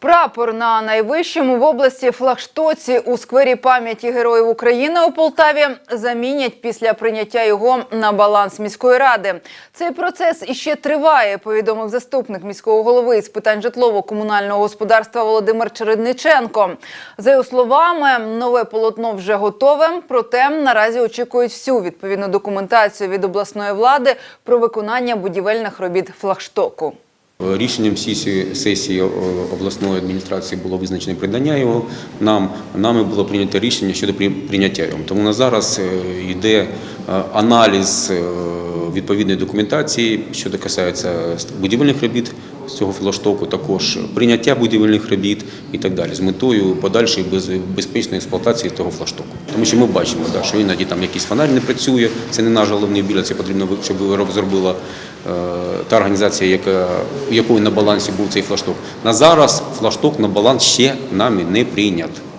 Прапор на найвищому в області флагштоці у сквері пам'яті Героїв України у Полтаві замінять після прийняття його на баланс міської ради. Цей процес іще триває, повідомив заступник міського голови з питань житлово-комунального господарства Володимир Чередниченко. За його словами, нове полотно вже готове, проте наразі очікують всю відповідну документацію від обласної влади про виконання будівельних робіт флагштоку. Рішенням сесії, сесії е, обласної адміністрації було визначено придання його нам. Нами було прийнято рішення щодо при- прийняття його. Тому на зараз е, йде е, аналіз е, відповідної документації, що касається будівельних робіт з цього флаштоку, також прийняття будівельних робіт і так далі, з метою подальшої безпечної експлуатації того флаштоку. Тому що ми бачимо, що іноді там якийсь фонарь не працює, це не наш головний біля, це потрібно, щоб зробила е, та організація, яка, у якої на балансі був цей флашток. На зараз флашток на баланс ще нами не прийнят.